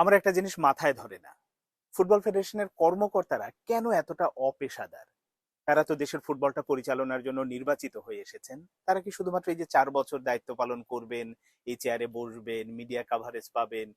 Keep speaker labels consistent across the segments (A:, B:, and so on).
A: আমার একটা জিনিস মাথায় ধরে না। ফুটবল ফেডারেশনের কর্মকর্তারা কেন এতটা অপেশাদার? তারা তো দেশের ফুটবলটা পরিচালনার জন্য নির্বাচিত হয়ে এসেছেন। তারা কি শুধুমাত্র এই যে চার বছর দায়িত্ব পালন করবেন, এই চেয়ারে বসবেন, মিডিয়া কাভারেজ পাবেন,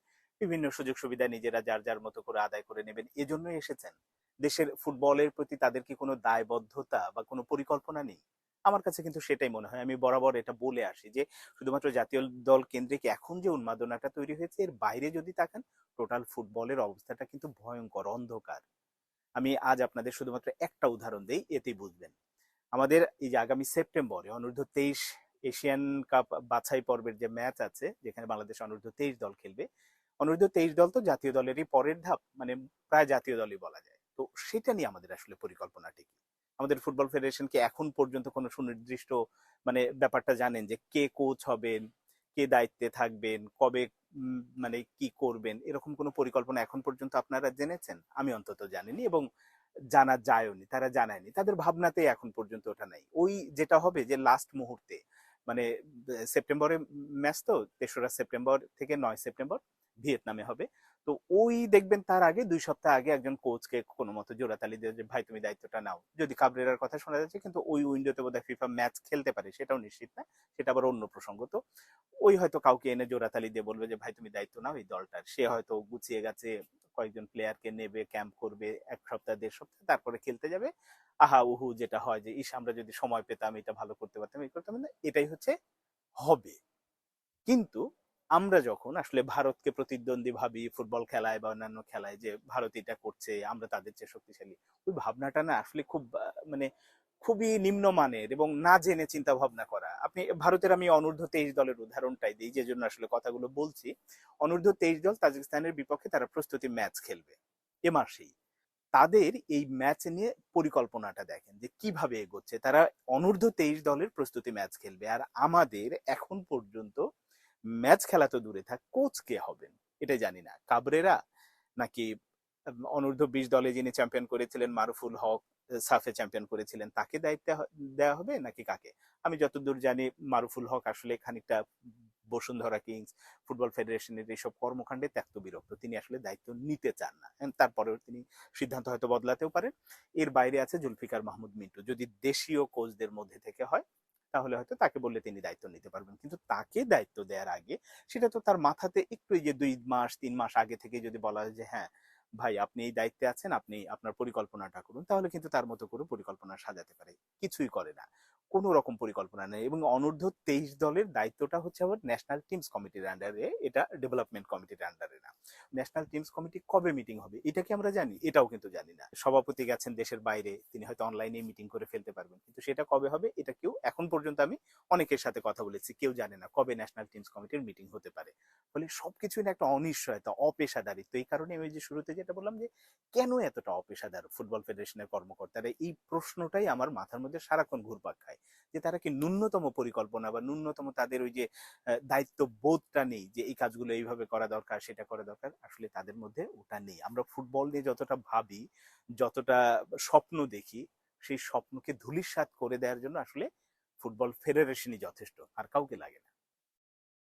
A: বিভিন্ন সুযোগ সুবিধা নিজেরা যার যার মতো করে আদায় করে নেবেন, এজন্যই এসেছেন? দেশের ফুটবলের প্রতি তাদের কি কোনো দায়বদ্ধতা বা কোনো পরিকল্পনা নেই? আমার কাছে কিন্তু সেটাই মনে হয়। আমি বরাবর এটা বলে আসি যে, শুধুমাত্র জাতীয় দল কেন্দ্রিক এখন যে উন্মাদনাটা তৈরি হয়েছে, এর বাইরে যদি তাকান টোটাল ফুটবলের অবস্থাটা কিন্তু ভয়ঙ্কর, অন্ধকার। আমি আজ আপনাদের শুধুমাত্র একটা উদাহরণ দিই, এতেই বুঝবেন। আমাদের এই যে আগামী সেপ্টেম্বরে অনূর্ধ্ব তেইশ এশিয়ান কাপ বাছাই পর্বের যে ম্যাচ আছে, যেখানে বাংলাদেশ অনূর্ধ্ব তেইশ দল খেলবে, অনূর্ধ্ব তেইশ দল তো জাতীয় দলেরই পরের ধাপ মানে প্রায় জাতীয় দলই বলা যায়। তো সেটা নিয়ে আমাদের আসলে পরিকল্পনাটা কি আমাদের ফুটবল ফেডারেশন কি এখন পর্যন্ত কোনো সুনির্দিষ্ট মানে ব্যাপারটা জানেন যে কে কোচ হবেন, কে দায়িত্বে থাকবেন, কবে মানে কি করবেন, এরকম কোনো পরিকল্পনা এখন পর্যন্ত আপনারা জেনেছেন? আমি অন্তত জানিনি এবং জানা যায়নি, তারা জানায়নি। তাদের ভাবনাতেই এখন পর্যন্ত ওটা নাই। ওই যেটা হবে যে লাস্ট মুহূর্তে মানে সেপ্টেম্বরে ম্যাচ তো, তেসরা সেপ্টেম্বর থেকে নয় সেপ্টেম্বর, ভিয়েতনামে হবে। তো ওই দেখবেন তার আগে দুই সপ্তাহ আগে একজন কোচকে কোনো মতো জোড়াতালি দিয়ে যে, ভাই, তুমি দায়িত্বটা নাও। যদি কাবরেরার কথা শোনা যাচ্ছে, কিন্তু ওই উইন্ডোতে বোধহয় ফিফা ম্যাচ খেলতে পারে, সেটাও নিশ্চিত না, সেটা আবার অন্য প্রসঙ্গ। তো ওই হয়তো কাউকে এনে জোড়াতালি দিয়ে বলবে যে, ভাই, তুমি দায়িত্ব নাও এই দলটার। সে হয়তো গুছিয়ে গেছে, কয়েকজন প্লেয়ারকে নেবে ক্যাম্প করবে, এক সপ্তাহ, দেড় সপ্তাহ, তারপরে খেলতে যাবে। আহা, উহু, যেটা হয় যে, ইস, আমরা যদি সময় পেতাম, এটা ভালো করতে পারতাম, এই করতাম। না এটাই হচ্ছে হবে। কিন্তু আমরা যখন আসলে ভারতকে প্রতিদ্বন্দ্বী ভাবি, ফুটবল খেলায় বা অন্যান্য খেলায় যে ভারত এটা করছে, আমরা তাদের চেয়ে শক্তিশালী, ওই ভাবনাটা না আসলে খুব মানে খুবই নিম্নমানের এবং না জেনে চিন্তা ভাবনা করা। আপনি, ভারতের আমি অনূর্ধ্ব তেইশ দলের উদাহরণটাই দিই যে জন্য আসলে কথাগুলো বলছি। অনূর্ধ্ব তেইশ দল তাজিকিস্তানের বিপক্ষে তারা প্রস্তুতি ম্যাচ খেলবে, এ মাসেই। তাদের এই ম্যাচ নিয়ে পরিকল্পনাটা দেখেন যে কীভাবে এগোচ্ছে। তারা অনূর্ধ্ব তেইশ দলের প্রস্তুতি ম্যাচ খেলবে, আর আমাদের এখন পর্যন্ত ম্যাচ খেলা তো দূরে থাক, কোচ কে হবেন? এটা জানি না। কাবরেরা নাকি অনূর্ধ্ব বিশ দলে যিনি চ্যাম্পিয়ন করেছিলেন, মারুফুল হক সাফে চ্যাম্পিয়ন করেছিলেন, তাকে দায়িত্ব দেওয়া হবে নাকি কাকে? আমি যতদূর জানি, মারুফুল হক আসলে খানিকটা বসুন্ধরা কিংস, ফুটবল ফেডারেশনের এইসব কর্মকাণ্ডে ত্যক্ত বিরক্ত। তিনি আসলে দায়িত্ব নিতে চান না। তারপরেও তিনি সিদ্ধান্ত হয়তো বদলাতেও পারেন। এর বাইরে আছে জুলফিকার মাহমুদ মিন্টু। যদি দেশীয় কোচদের মধ্যে থেকে হয় তাহলে হয়তো তাকে বললে তিনি দায়িত্ব নিতে পারবেন। কিন্তু তাকে দায়িত্ব দেওয়ার আগে সেটা তো তার মাথাতে একটু এই যে দুই মাস, তিন মাস আগে থেকে যদি বলা হয় যে হ্যাঁ ভাই আপনি এই দায়িত্বে আছেন, আপনি আপনার পরিকল্পনাটা করুন। তাহলে কিন্তু তার মতো করে পরিকল্পনা সাজাতে পারে। কিছুই করে না। কোনো রকম পরিকল্পনা নেই এবং অনূর্ধ্ব তেইশ দলের দায়িত্বটা হচ্ছে আবার ন্যাশনাল টিমস কমিটির আন্ডারে এটা ডেভেলপমেন্ট কমিটির আন্ডারে না। ন্যাশনাল টিমস কমিটি কবে মিটিং হবে, এটা কি আমরা জানি? এটাও কিন্তু জানি না। সভাপতি গেছেন দেশের বাইরে, তিনি হয়তো অনলাইনে মিটিং করে ফেলতে পারবেন, কিন্তু সেটা কবে হবে, এটা কেউ এখন পর্যন্ত আমি অনেকের সাথে কথা বলেছি, কেউ জানে না কবে ন্যাশনাল টিমস কমিটির মিটিং হতে পারে। ফলে সবকিছুই না একটা অনিশ্চয়তা, অপেশাদারিত্ব। এই কারণে আমি যে শুরুতে যেটা বললাম যে, কেন এতটা অপেশাদার ফুটবল ফেডারেশনের কর্মকর্তারা এই প্রশ্নটাই আমার মাথার মধ্যে সারাক্ষণ ঘুরপাক খায়? যে তারা কি ন্যূনতম পরিকল্পনা বা ন্যূনতম তাদের ওই যে দায়িত্ব বোধটা নেই যে এই কাজগুলো এইভাবে করা দরকার, সেটা করা দরকার, আসলে তাদের মধ্যে ওটা নেই। আমরা ফুটবল নিয়ে যতটা ভাবি, যতটা স্বপ্ন দেখি, সেই স্বপ্নকে ধূলিসাৎ করে দেওয়ার জন্য আসলে ফুটবল ফেডারেশনই যথেষ্ট, আর কাউকে লাগে না।